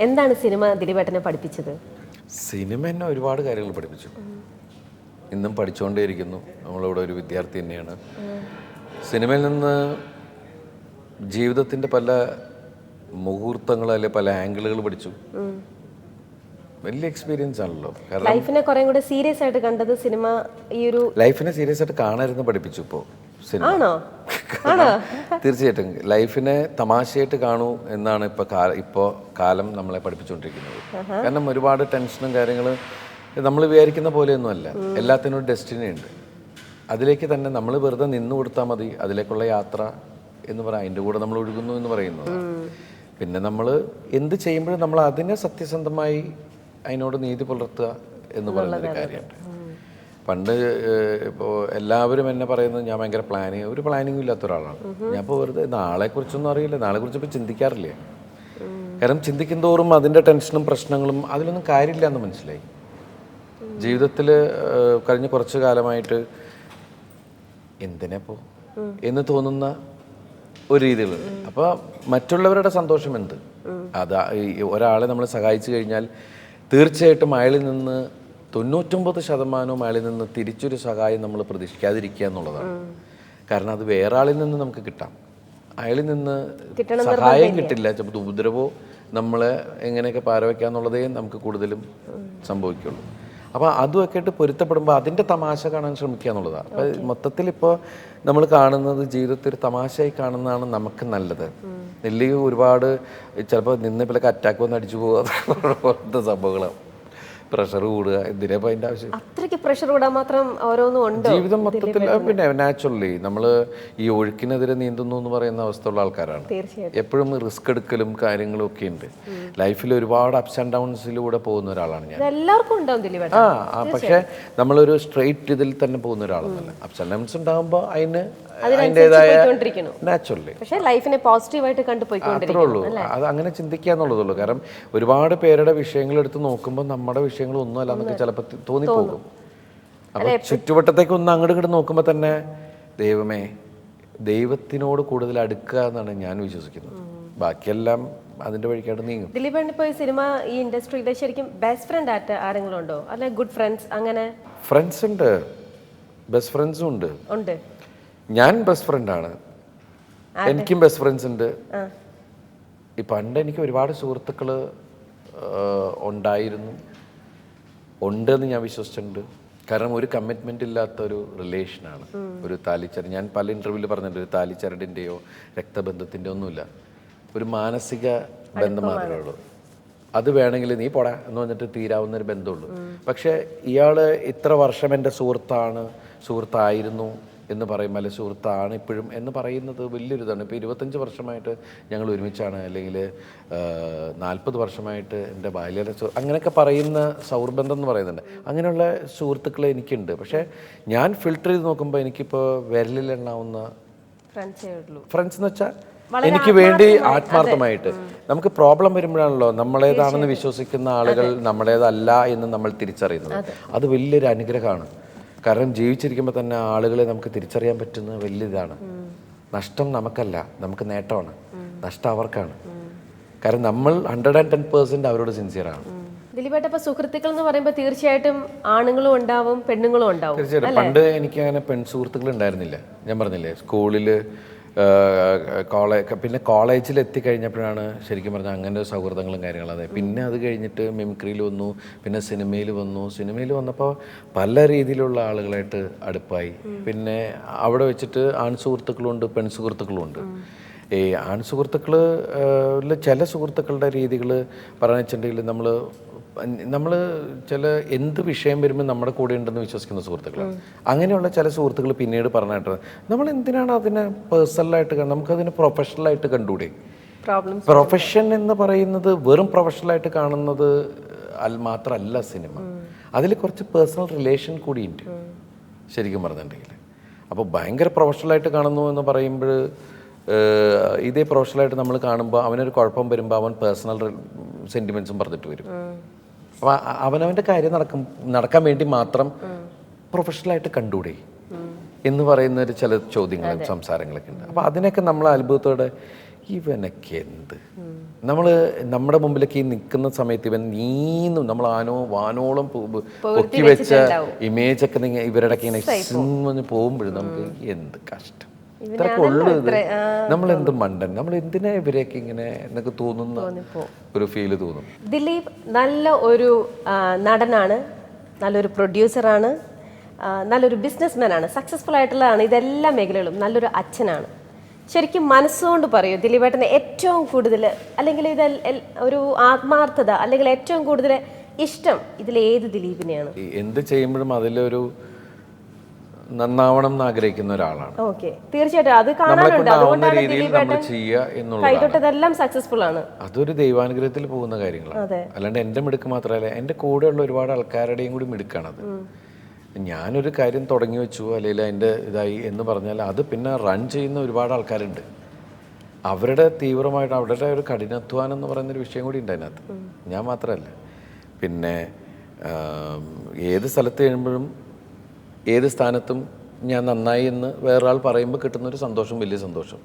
എന്താണ് സിനിമ ദിലീപേട്ടനെ പഠിപ്പിച്ചത്? സിനിമ എന്നെ ഒരുപാട് കാര്യങ്ങൾ പഠിപ്പിച്ചു. ഇന്നും പഠിച്ചുകൊണ്ടേയിരിക്കുന്നു നമ്മളിവിടെ ഒരു വിദ്യാർത്ഥി തന്നെയാണ്. സിനിമയിൽ നിന്ന് ജീവിതത്തിന്റെ പല മുഹൂർത്തങ്ങൾ അല്ലെ പല ആംഗിളുകൾ പഠിച്ചു. വലിയ എക്സ്പീരിയൻസ് ആണല്ലോ. ലൈഫിനെ കുറെ കൂടെ സീരിയസ് ആയിട്ട് കണ്ടത് സിനിമ ഈ ഒരു ലൈഫിനെ സീരിയസ് ആയിട്ട് കാണരുന്ന് പഠിപ്പിച്ചു ഇപ്പോൾ സിനിമ. ആണോ? തീർച്ചയായിട്ടും. ലൈഫിനെ തമാശയായിട്ട് കാണൂ എന്നാണ് ഇപ്പൊ കാ- ഇപ്പോ കാലം നമ്മളെ പഠിപ്പിച്ചുകൊണ്ടിരിക്കുന്നത്. കാരണം ഒരുപാട് ടെൻഷനും കാര്യങ്ങളും നമ്മൾ വിചാരിക്കുന്ന പോലെയൊന്നും അല്ല എല്ലാത്തിനും ഒരു ഡെസ്റ്റിനി ഉണ്ട് അതിലേക്ക് തന്നെ നമ്മൾ വെറുതെ നിന്ന് കൊടുത്താൽ മതി. അതിലേക്കുള്ള യാത്ര എന്ന് പറയാം. അതിന്റെ കൂടെ നമ്മൾ ഒഴുകുന്നു എന്ന് പറയുന്നത്. പിന്നെ നമ്മൾ എന്ത് ചെയ്യുമ്പോഴും നമ്മൾ അതിനെ സത്യസന്ധമായി അതിനോട് നീതി പുലർത്തുക എന്ന് പറയുന്ന ഒരു കാര്യമുണ്ട്. പണ്ട് ഇപ്പോൾ എല്ലാവരും എന്നെ പറയുന്നത് ഞാൻ ഭയങ്കര പ്ലാനിങ് ഒരു പ്ലാനിങ്ങും ഇല്ലാത്ത ഒരാളാണ്. ഞാൻ ഇപ്പോൾ വെറുതെ നാളെ കുറിച്ചൊന്നും അറിയില്ല. നാളെ കുറിച്ച് ഇപ്പോൾ ചിന്തിക്കാറില്ല കാരണം ചിന്തിക്കും തോറും അതിന്റെ ടെൻഷനും പ്രശ്നങ്ങളും അതിലൊന്നും കാര്യമില്ല എന്ന് മനസ്സിലായി. ജീവിതത്തിൽ കഴിഞ്ഞ കുറച്ച് കാലമായിട്ട് എന്തിനെപ്പോ? എന്ന് തോന്നുന്ന ഒരു രീതികളുണ്ട് അപ്പോൾ മറ്റുള്ളവരുടെ സന്തോഷം എന്ത്? അതാ ഒരാളെ നമ്മൾ സഹായിച്ചു കഴിഞ്ഞാൽ തീർച്ചയായിട്ടും അയാളിൽ നിന്ന് തൊണ്ണൂറ്റൊമ്പത് ശതമാനവും അയാളിൽ നിന്ന് തിരിച്ചൊരു സഹായം നമ്മൾ പ്രതീക്ഷിക്കാതിരിക്കുക എന്നുള്ളതാണ്. കാരണം അത് വേറെ ആളിൽ നിന്ന് നമുക്ക് കിട്ടാം. അയാളിൽ നിന്ന് സഹായം കിട്ടില്ല. ചിലപ്പോൾ ഉപദ്രവോ നമ്മളെ എങ്ങനെയൊക്കെ പാരവയ്ക്കുക എന്നുള്ളതേ നമുക്ക് കൂടുതലും സംഭവിക്കുള്ളൂ. അപ്പോൾ അതുമൊക്കെ ആയിട്ട് പൊരുത്തപ്പെടുമ്പോൾ അതിന്റെ തമാശ കാണാൻ ശ്രമിക്കുക എന്നുള്ളതാണ്. അപ്പോൾ മൊത്തത്തിൽ ഇപ്പോൾ നമ്മൾ കാണുന്നത് ജീവിതത്തിൽ ഒരു തമാശയായി കാണുന്നതാണ് നമുക്ക് നല്ലത്. ഇല്ലെങ്കിൽ ഒരുപാട് ചിലപ്പോൾ നിന്ന് പിള്ളേക്ക് അറ്റാക്ക് വന്ന് അടിച്ചു പോകുക പോലത്തെ സംഭവങ്ങളാണ് പ്രഷർ കൂടുക എന്തിനാ ഇപ്പോൾ അതിന്റെ ആവശ്യം? അത്രയ്ക്ക് പ്രഷർ കൂടാൻ മാത്രം ഓരോന്നും ഉണ്ട്? ജീവിതം മൊത്തത്തിൽ പിന്നെ നാച്ചുറലി നമ്മൾ ഈ ഒഴുക്കിനെതിരെ നീന്തുന്നു എന്ന് പറയുന്ന അവസ്ഥ ഉള്ള ആൾക്കാരാണ് എപ്പോഴും റിസ്ക് എടുക്കലും കാര്യങ്ങളും ഒക്കെ ഉണ്ട്. ലൈഫിൽ ഒരുപാട് അപ്സ് ആൻഡ് ഡൗൺസിലൂടെ പോകുന്ന ഒരാളാണ് ഞാൻ. എല്ലാവർക്കും ഉണ്ടാവും ആ പക്ഷേ നമ്മളൊരു സ്ട്രെയിറ്റ് ഇതിൽ തന്നെ പോകുന്ന ഒരാളൊന്നുമല്ല. അപ്സ് ആൻഡ് ഡൗൺസ് ഉണ്ടാകുമ്പോൾ അതിന് നാച്ചുറലി പക്ഷേ ലൈഫിനെ പോസിറ്റീവായിട്ട് ഉള്ളൂ. അത് അങ്ങനെ ചിന്തിക്കുക എന്നുള്ളതുള്ളൂ കാരണം ഒരുപാട് പേരുടെ വിഷയങ്ങൾ എടുത്ത് നോക്കുമ്പോൾ നമ്മുടെ വിഷയങ്ങൾ ഒന്നും അല്ല എന്നൊക്കെ ചിലപ്പോൾ തോന്നിപ്പോകും. അപ്പൊ ചുറ്റുവട്ടത്തേക്ക് ഒന്ന് അങ്ങോട്ട് ഇങ്ങോട്ട് നോക്കുമ്പോൾ തന്നെ ദൈവമേ ദൈവത്തിനോട് കൂടുതൽ അടുക്കുക എന്നാണ് ഞാൻ വിശ്വസിക്കുന്നത്. ബാക്കിയെല്ലാം അതിന്റെ വഴിക്കായിട്ട് നീങ്ങും. ദിലീപേട്ടൻ ഇപ്പോൾ സിനിമ ഈ ഇൻഡസ്ട്രിയിലെ ശരിക്കും ബെസ്റ്റ് ഫ്രണ്ട് ആയിട്ട് ആരെങ്കിലും ഉണ്ടോ? അല്ലെ ഗുഡ് ഫ്രണ്ട്സ് അങ്ങനെ? ഫ്രണ്ട്സ് ഉണ്ട്. ബെസ്റ്റ് ഫ്രണ്ട്സും ഉണ്ട്. ഉണ്ട്. ഞാൻ ബെസ്റ്റ് ഫ്രണ്ടാണ് എനിക്കും ബെസ്റ്റ് ഫ്രണ്ട്സ് ഉണ്ട്. ഈ പണ്ട് എനിക്ക് ഒരുപാട് സുഹൃത്തുക്കൾ ഉണ്ടായിരുന്നു. ഉണ്ടെന്ന് ഞാൻ വിശ്വസിച്ചിട്ടുണ്ട്. കാരണം ഒരു കമ്മിറ്റ്മെന്റ് ഇല്ലാത്ത ഒരു റിലേഷനാണ് ഒരു താലിച്ചരട് ഞാൻ പല ഇന്റർവ്യൂവിൽ പറഞ്ഞിട്ടുണ്ട് ഒരു താലിച്ചരടിന്റെയോ രക്തബന്ധത്തിന്റെയോ ഒന്നുമില്ല. ഒരു മാനസിക ബന്ധം മാത്രമേ ഉള്ളൂ. അത് വേണമെങ്കിൽ നീ പോടാ എന്ന് പറഞ്ഞിട്ട് തീരാവുന്ന ഒരു ബന്ധമുള്ളൂ പക്ഷേ ഇയാൾ ഇത്ര വർഷം എന്റെ സുഹൃത്താണ് സുഹൃത്തായിരുന്നു. എന്ന് പറയും അല്ലെ സുഹൃത്താണ് ഇപ്പോഴും എന്ന് പറയുന്നത് വലിയൊരു ഇതാണ് ഇപ്പോൾ ഇരുപത്തഞ്ച് വർഷമായിട്ട് ഞങ്ങൾ ഒരുമിച്ചാണ് അല്ലെങ്കിൽ നാൽപ്പത് വർഷമായിട്ട് എന്റെ ബാല്യ അങ്ങനെയൊക്കെ പറയുന്ന സൗർബന്ധം എന്ന് പറയുന്നുണ്ട്. അങ്ങനെയുള്ള സുഹൃത്തുക്കൾ എനിക്കുണ്ട്. പക്ഷേ ഞാൻ ഫിൽട്ടർ ചെയ്ത് നോക്കുമ്പോൾ എനിക്കിപ്പോൾ വിരലിലെണ്ണാവുന്ന ഫ്രണ്ട്സ് എന്ന് വെച്ചാൽ എനിക്ക് വേണ്ടി ആത്മാർത്ഥമായിട്ട് നമുക്ക് പ്രോബ്ലം വരുമ്പോഴാണല്ലോ നമ്മളേതാണെന്ന് വിശ്വസിക്കുന്ന ആളുകൾ നമ്മളേതല്ല എന്ന് നമ്മൾ തിരിച്ചറിയുന്നത്. അത് വലിയൊരു അനുഗ്രഹമാണ്. കാരണം ജീവിച്ചിരിക്കുമ്പോൾ തന്നെ ആളുകളെ നമുക്ക് തിരിച്ചറിയാൻ പറ്റുന്ന വലിയതാണ്. നഷ്ടം നമുക്കല്ല നമുക്ക് നേട്ടമാണ്. നഷ്ടം അവർക്കാണ്. കാരണം നമ്മൾ ഹൺഡ്രഡ് ആൻഡ് ടെൻ പേഴ്സെന്റ് അവരോട് സിൻസിയറാണ് ആണ്. ഇപ്പൊ സുഹൃത്തുക്കൾ എന്ന് പറയുമ്പോൾ തീർച്ചയായിട്ടും ആണുങ്ങളും ഉണ്ടാവും പെണ്ണുങ്ങളും ഉണ്ടാവും തീർച്ചയായിട്ടും. പണ്ട് എനിക്ക് അങ്ങനെ പെൺ സുഹൃത്തുക്കൾ ഉണ്ടായിരുന്നില്ല. ഞാൻ പറഞ്ഞില്ലേ സ്കൂളിൽ കോളേജ് പിന്നെ കോളേജിൽ എത്തിക്കഴിഞ്ഞപ്പോഴാണ് ശരിക്കും പറഞ്ഞാൽ അങ്ങനെ സൗഹൃദങ്ങളും കാര്യങ്ങളും അതെ പിന്നെ അത് കഴിഞ്ഞിട്ട് മിമിക്രിയിൽ വന്നു പിന്നെ സിനിമയിൽ വന്നു. സിനിമയിൽ വന്നപ്പോൾ പല രീതിയിലുള്ള ആളുകളായിട്ട് അടുപ്പായി. പിന്നെ അവിടെ വെച്ചിട്ട് ആൺ സുഹൃത്തുക്കളുണ്ട് പെൺ സുഹൃത്തുക്കളുണ്ട് ഈ ആൺ സുഹൃത്തുക്കൾ ചില സുഹൃത്തുക്കളുടെ രീതികൾ പറഞ്ഞു വെച്ചിട്ടുണ്ടെങ്കിൽ നമ്മൾ നമ്മൾ ചില എന്ത് വിഷയം വരുമ്പോൾ നമ്മുടെ കൂടെ ഉണ്ടെന്ന് വിശ്വസിക്കുന്ന സുഹൃത്തുക്കളാണ്. അങ്ങനെയുള്ള ചില സുഹൃത്തുക്കൾ പിന്നീട് പറഞ്ഞിട്ട് നമ്മൾ എന്തിനാണ് അതിനെ പേഴ്സണലായിട്ട് നമുക്ക് നമുക്കതിനെ പ്രൊഫഷണലായിട്ട് കണ്ടുകൂടെ? പ്രൊഫഷൻ എന്ന് പറയുന്നത് വെറും പ്രൊഫഷണലായിട്ട് കാണുന്നത് മാത്രമല്ല സിനിമ അതിൽ കുറച്ച് പേഴ്സണൽ റിലേഷൻ കൂടിയുണ്ട്. ശരിക്കും പറഞ്ഞിട്ടുണ്ടെങ്കിൽ. അപ്പോൾ ഭയങ്കര പ്രൊഫഷണലായിട്ട് കാണുന്നു എന്ന് പറയുമ്പോൾ ഇതേ പ്രൊഫഷണലായിട്ട് നമ്മൾ കാണുമ്പോൾ അവനൊരു കുഴപ്പം വരുമ്പോൾ അവൻ പേഴ്സണൽ സെന്റിമെൻസും പറഞ്ഞിട്ട് വരും. അപ്പോൾ അവനവന്റെ കാര്യം നടക്കും നടക്കാൻ വേണ്ടി മാത്രം പ്രൊഫഷണൽ ആയിട്ട് കണ്ടൂടെ? എന്ന് പറയുന്ന ഒരു ചില ചോദ്യങ്ങളും സംസാരങ്ങളൊക്കെ ഉണ്ട്. അപ്പോൾ അതിനൊക്കെ നമ്മൾ അത്ഭുതത്തോടെ ഇവനൊക്കെ എന്ത്? നമ്മൾ നമ്മുടെ മുമ്പിലൊക്കെ ഈ നിൽക്കുന്ന സമയത്ത് ഇവൻ നീന്നും നമ്മൾ ആനോ വാനോളം പൊക്കി വെച്ച ഇമേജ് ഒക്കെ നിങ്ങൾ ഇവരുടെ പോകുമ്പോഴും നമുക്ക് എന്ത് കഷ്ടം. ഇത്രയൊക്കെ ഉള്ളു ഇത്. നമ്മൾ എന്ത് മണ്ടൻ? നമ്മൾ എന്തിനാ ഇവരെയൊക്കെ ഇങ്ങനെ എന്നൊക്കെ തോന്നുന്ന ഒരു ഫീൽ തോന്നും? ദിലീപ് നല്ല ഒരു നടനാണ് നല്ലൊരു പ്രൊഡ്യൂസറാണ് ആണ് നല്ലൊരു ബിസിനസ്മാൻ ആണ് സക്സസ്ഫുൾ ആയിട്ടുള്ളതാണ് ഇതെല്ലാ മേഖലകളും നല്ലൊരു അച്ഛനാണ്. ശരിക്കും മനസ്സുകൊണ്ട് പറയൂ ദിലീപേട്ടന് ഏറ്റവും കൂടുതൽ അല്ലെങ്കിൽ ഇത് ഒരു ആത്മാർത്ഥത അല്ലെങ്കിൽ ഏറ്റവും കൂടുതൽ ഇഷ്ടം ഇതിൽ ഏത് ദിലീപിനെയാണ് എന്ത് ചെയ്യുമ്പോഴും അതിലൊരു നന്നാവണം എന്ന് ആഗ്രഹിക്കുന്ന ഒരാളാണ്. ഓക്കെ തീർച്ചയായിട്ടും അത് കാണാനുണ്ട്. അതുകൊണ്ടാണ് കൈതൊട്ടതെല്ലാം സക്സസ്ഫുൾ ആണ്. അതൊരു ദൈവാനുഗ്രഹത്തിൽ പോകുന്ന കാര്യങ്ങളാണ്. അല്ലാണ്ട് എന്റെ മിടുക്ക് മാത്രമല്ല എന്റെ കൂടെയുള്ള ഒരുപാട് ആൾക്കാരുടെയും കൂടി മിടുക്കാണത്. ഞാനൊരു കാര്യം തുടങ്ങി വെച്ചു അല്ലെങ്കിൽ അതിന്റെ ഇതായി എന്ന് പറഞ്ഞാൽ അത് പിന്നെ റൺ ചെയ്യുന്ന ഒരുപാട് ആൾക്കാരുണ്ട്. അവരുടെ തീവ്രമായിട്ട് അവരുടെ ഒരു കഠിനാധ്വാനം എന്ന് പറയുന്നൊരു വിഷയം കൂടി ഉണ്ട് അതിനകത്ത്. ഞാൻ മാത്രമല്ല. പിന്നെ ഏത് സ്ഥലത്ത് കഴിയുമ്പോഴും ഏത് സ്ഥാനത്തും ഞാൻ നന്നായി എന്ന് വേറൊരാൾ പറയുമ്പോൾ കിട്ടുന്നൊരു സന്തോഷം വലിയ സന്തോഷം.